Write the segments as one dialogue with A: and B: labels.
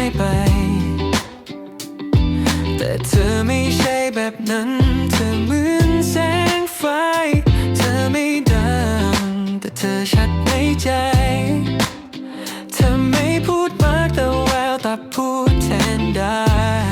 A: ายไป แต่เธอไม่ใช่แบบนั้น เธอเหมือนแสงไฟ เธอไม่ดัง แต่เธอชัดในใจ เธอไม่พูดมากแต่แววตาพูดแทนได้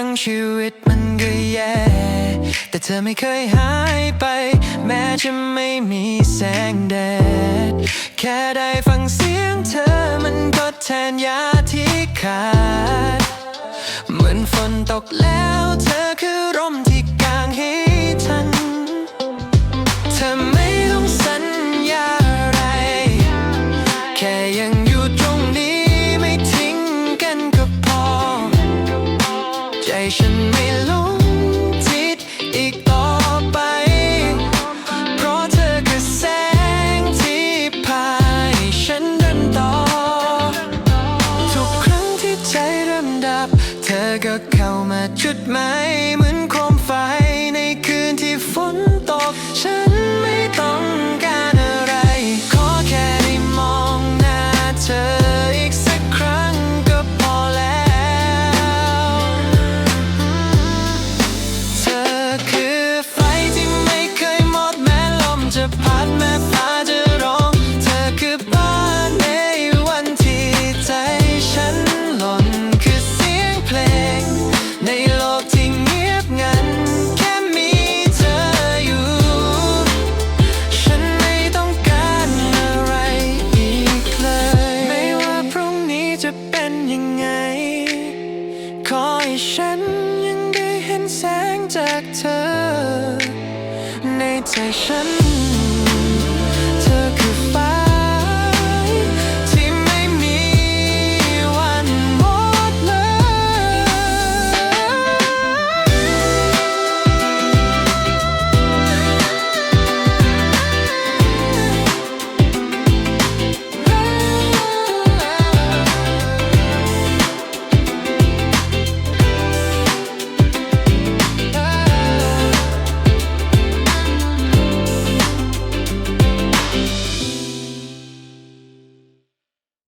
A: รั้งชีวิตมันก็แย่ แต่เธอไม่เคยหายไป แม้จะไม่มีแสงแดด แค่ได้ฟังเสียงเธอมันก็แทนยาที่ขาด เหมือนฝนตกแล้วเธอคือ ฉันไม่หลงทิศอีกต่อไป เพราะเธอคือแสงที่พาให้ฉันเดินต่อ ทุกครั้งที่ใจเริ่มดับ เธอก็เข้ามาจุดหมายเหมือนโคมไฟในคืนที่ฝนตก ฉันไม่ต้อง พัดแม้ฟ้าจะร้อง เธอคือบ้านในวันที่ใจฉันหล่นคือเสียงเพลง ในโลกที่เงียบงัน แค่มีเธออยู่ ฉันไม่ต้องการอะไรอีกเลย ไม่ว่าพรุ่งนี้จะเป็นยังไง ขอให้ฉันยังได้เห็นแสงจากเธอ ในใจฉัน